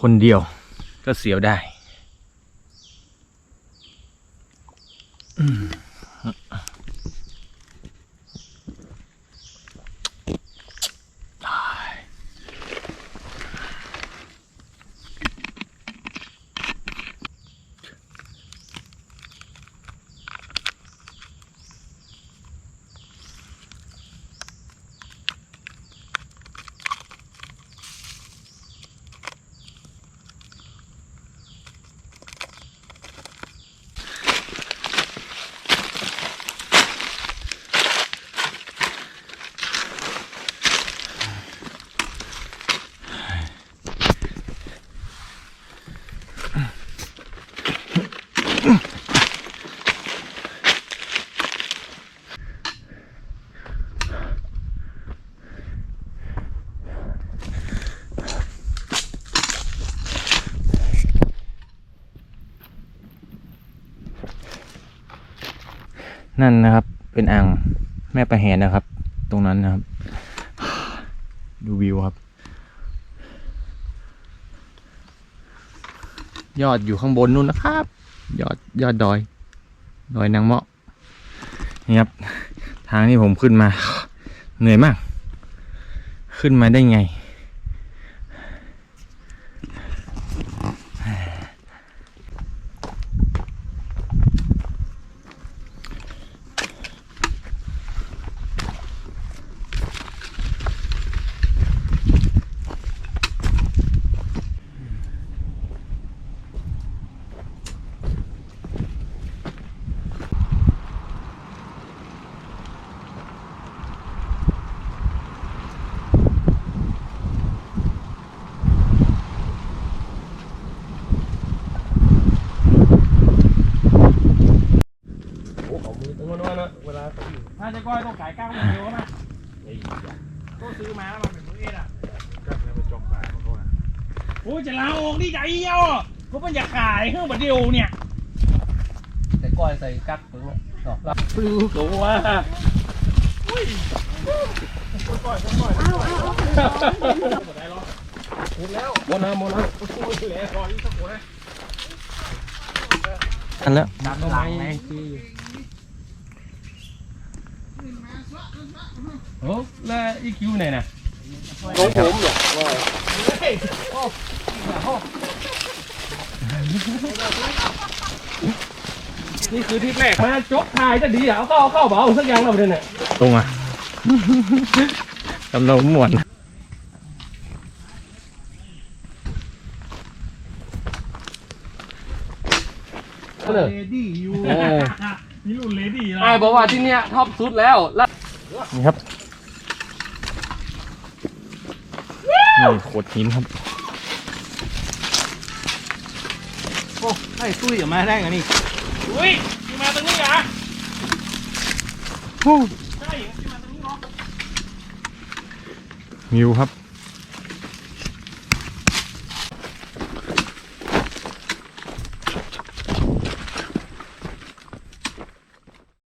คนเดียวก็เสียวได้ นั่นนะครับ เป็นอ่างแม่ประแหนนะครับ ตรงนั้นนะครับ ดูวิวครับ ยอดอยู่ข้างบนนู่นนะครับ ยอดยอดดอย ดอยนางเมาะนี่ครับ ทางที่ผมขึ้นมา เหนื่อยมาก ขึ้นมาได้ไง โอ้ของมือตรงนั้นนะเวลาเขาอยู่ ถ้าจะก้อยต้องขายก้างอย่างเดียวนะก็ซื้อมาแล้วมันเป็นมือเอ็ดอะก็แล้วไปจองปลาเขาอะโอ้ยจะลาออกนี่ใจเยี่ยวอะก็มันอยากขายเครื่องบัดเดียวเนี่ยแต่ก้อยใส่กั๊กตรงนี้ต่อรับซื้อเขาว่าโมนาโมนาอันแล้วตามต้นไม้ไง โอ้แล้วอีคิวไหนน่ะน้องผมเหรอว่านี่คือที่แรกมาจกถ่ายจะดีอะเอาเข้าเอาเข้าเบาสักอย่างเราเนี่ย ตรงอะ กำลังม่วนเลดี้อยู่ นี่รุ่นเลดี้ไอ้บอกว่าที่เนี้ยท็อปสุดแล้วแล้วนี่ครับ นี่โขดหินครับ โอ้ไอ้ตุ้ยออกมาได้กันนี่อุ้ยที่มาตรงนี้เหรอใช่ที่มาตรงนี้เนาะวิวครับ